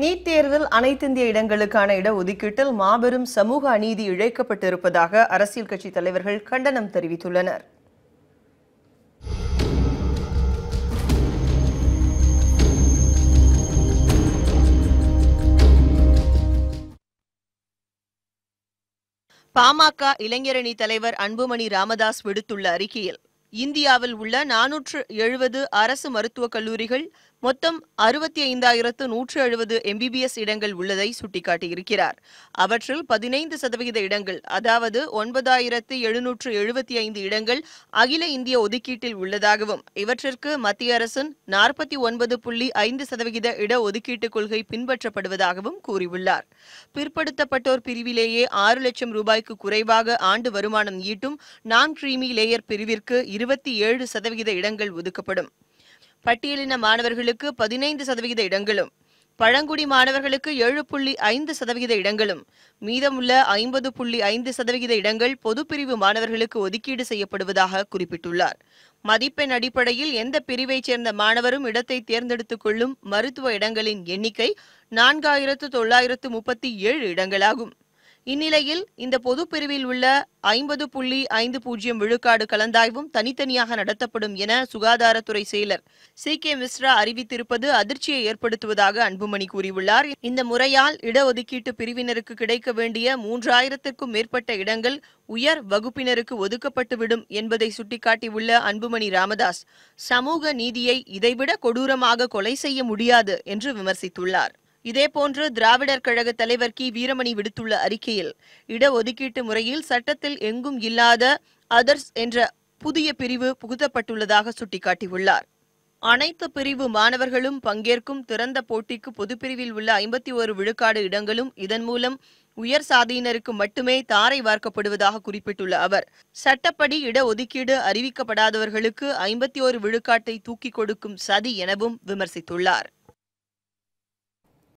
NEET தேர்வில் அனைத்திந்திய இடங்களுக்கான இடஒதுக்கீட்டில் மாபெரும் சமூக அநீதி இழைக்கப்பட்டிருப்பதாக அரசியல் கட்சி தலைவர்கள் கண்டனம் தெரிவித்துள்ளனர். பாமக இளைஞரணி தலைவர் அன்புமணி ராமதாஸ் விடுத்துள்ள அறிக்கையில் இந்தியாவில் உள்ள நானூற்று எழுபது அரசு மருத்துவக் கல்லூரிகள் மொத்தம் அறுபத்தி ஐந்தாயிரத்து நூற்று எழுபது எம்பிபிஎஸ் இடங்கள் உள்ளதை சுட்டிக்காட்டியிருக்கிறார். அவற்றில் பதினைந்து சதவிகித இடங்கள் அதாவது ஒன்பதாயிரத்து எழுநூற்று எழுபத்தி ஐந்து இடங்கள் அகில இந்திய ஒதுக்கீட்டில் உள்ளதாகவும் இவற்றிற்கு மத்திய அரசின் நாற்பத்தி ஒன்பது புள்ளி ஐந்து சதவிகித இடஒதுக்கீட்டு கொள்கை பின்பற்றப்படுவதாகவும் கூறியுள்ளார். பிற்படுத்தப்பட்டோர் பிரிவிலேயே ஆறு லட்சம் ரூபாய்க்கு குறைவாக ஆண்டு வருமானம் ஈட்டும் நான் கிரீமி லேயர் பிரிவிற்கு இருபத்தி ஏழு சதவிகித இடங்கள் ஒதுக்கப்படும். பட்டியலின மாணவர்களுக்கு பதினைந்து சதவிகித இடங்களும் பழங்குடி மாணவர்களுக்கு ஏழு புள்ளி ஐந்து சதவிகித இடங்களும் மீதமுள்ள ஐம்பது புள்ளி ஐந்து சதவிகித இடங்கள் பொதுப்பிரிவு மாணவர்களுக்கு ஒதுக்கீடு செய்யப்படுவதாக குறிப்பிட்டுள்ளார். மதிப்பெண் அடிப்படையில் எந்த பிரிவைச் சேர்ந்த மாணவரும் இடத்தை தேர்ந்தெடுத்துக் கொள்ளும் மருத்துவ இடங்களின் எண்ணிக்கை நான்காயிரத்து தொள்ளாயிரத்து முப்பத்தி ஏழு இடங்களாகும். இந்நிலையில் இந்த பொது பிரிவில் உள்ள ஐம்பது புள்ளி ஐந்து பூஜ்ஜியம் விழுக்காடு கலந்தாய்வும் தனித்தனியாக நடத்தப்படும் என சுகாதாரத்துறை செயலர் சி கே மிஸ்ரா அறிவித்திருப்பது அதிர்ச்சியை ஏற்படுத்துவதாக அன்புமணி கூறியுள்ளார். இந்த முறையால் இடஒதுக்கீட்டு பிரிவினருக்கு கிடைக்க வேண்டிய மூன்றாயிரத்திற்கும் மேற்பட்ட இடங்கள் உயர் வகுப்பினருக்கு ஒதுக்கப்பட்டுவிடும் என்பதை சுட்டிக்காட்டியுள்ள அன்புமணி ராமதாஸ் சமூக நீதியை இதைவிட கொடூரமாக கொலை செய்ய முடியாது என்று விமர்சித்துள்ளார். இதேபோன்று திராவிடர் கழக தலைவர் கி. வீரமணி விடுத்துள்ள அறிக்கையில் இடஒதுக்கீட்டு முறையில் சட்டத்தில் எங்கும் இல்லாத அதர்ஸ் என்ற புதிய பிரிவு புகுத்தப்பட்டுள்ளதாக சுட்டிக்காட்டியுள்ளார். அனைத்து பிரிவு மாணவர்களும் பங்கேற்கும் திறந்த போட்டிக்கு பொதுப்பிரிவில் உள்ள ஐம்பத்தி ஒரு விழுக்காடு இடங்களும் இதன் மூலம் உயர் சாதியினருக்கு மட்டுமே தாரை வார்க்கப்படுவதாக குறிப்பிட்டுள்ள அவர் சட்டப்படி இடஒதுக்கீடு அறிவிக்கப்படாதவர்களுக்கு ஐம்பத்தி ஒரு விழுக்காட்டை தூக்கிக் கொடுக்கும் சதி எனவும் விமர்சித்துள்ளார்.